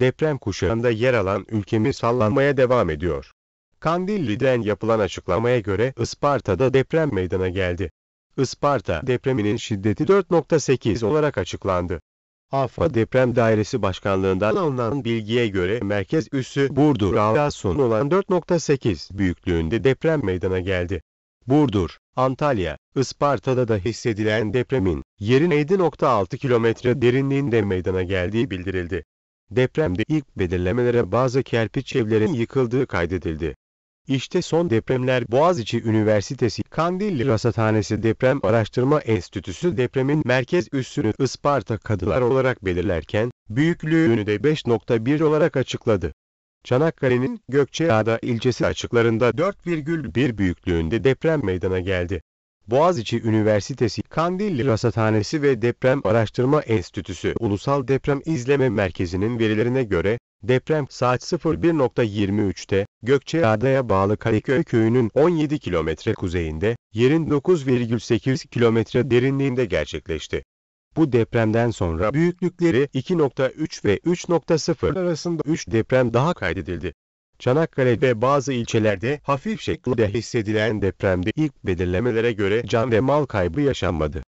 deprem kuşağında yer alan ülkemiz sallanmaya devam ediyor. Kandilli'den yapılan açıklamaya göre Isparta'da deprem meydana geldi. Isparta depreminin şiddeti 4.8 olarak açıklandı. AFA Deprem Dairesi Başkanlığından alınan bilgiye göre merkez üssü Burdur Ağasun olan 4.8 büyüklüğünde deprem meydana geldi. Burdur, Antalya, Isparta'da da hissedilen depremin yerin 7.6 kilometre derinliğinde meydana geldiği bildirildi. Depremde ilk belirlemelere bazı kerpiç evlerin yıkıldığı kaydedildi. İşte son depremler Boğaziçi Üniversitesi Kandilli Rasathanesi Deprem Araştırma Enstitüsü depremin merkez üssünü Isparta Kadılar olarak belirlerken, büyüklüğünü de 5.1 olarak açıkladı. Çanakkale'nin Gökçeada ilçesi açıklarında 4,1 büyüklüğünde deprem meydana geldi. Boğaziçi Üniversitesi Kandilli Rasathanesi ve Deprem Araştırma Enstitüsü Ulusal Deprem İzleme Merkezi'nin verilerine göre, deprem saat 01.23'te, Gökçeada'ya bağlı Kaleköy köyünün 17 kilometre kuzeyinde, yerin 9,8 kilometre derinliğinde gerçekleşti. Bu depremden sonra büyüklükleri 2.3 ve 3.0 arasında 3 deprem daha kaydedildi. Çanakkale ve bazı ilçelerde hafif şekilde hissedilen depremde ilk belirlemelere göre can ve mal kaybı yaşanmadı.